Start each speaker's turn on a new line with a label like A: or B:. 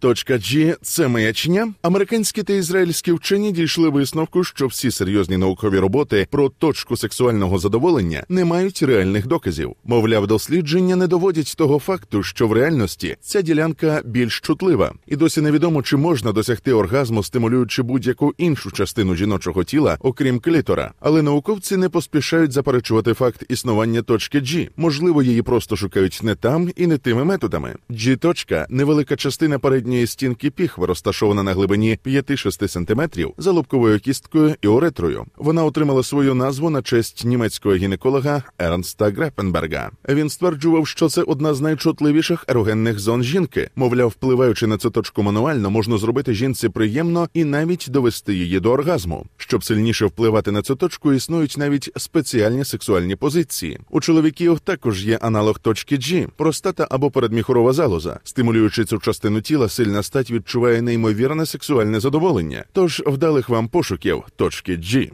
A: Точка G – це маячня. Американські та ізраїльські вчені дійшли висновку, що всі серйозні наукові роботи про точку сексуального задоволення не мають реальних доказів. Мовляв, дослідження не доводять того факту, що в реальності ця ділянка більш чутлива, і досі невідомо, чи можна досягти оргазму, стимулюючи будь-яку іншу частину жіночого тіла, окрім клітора. Але науковці не поспішають заперечувати факт існування точки G. Можливо, її просто шукають не там і не тими методами. G-точка – невелика частина передньої стінки піхви, розташована на глибині 5-6 см, за лобковою кісткою і уретрою. Вона отримала свою назву на честь німецького гінеколога Ернста Грепенберга. Він стверджував, що це одна з найчутливіших ерогенних зон жінки. Мовляв, впливаючи на цю точку мануально, можна зробити жінці приємно і навіть довести її до оргазму. Щоб сильніше впливати на цю точку, існують навіть спеціальні сексуальні позиції. У чоловіків також є аналог точки G – простата або передміхорова залоза. Стимулюючи цю частину тіла, сильна стать відчуває неймовірне сексуальне задоволення. Тож вдалих вам пошуків точки G.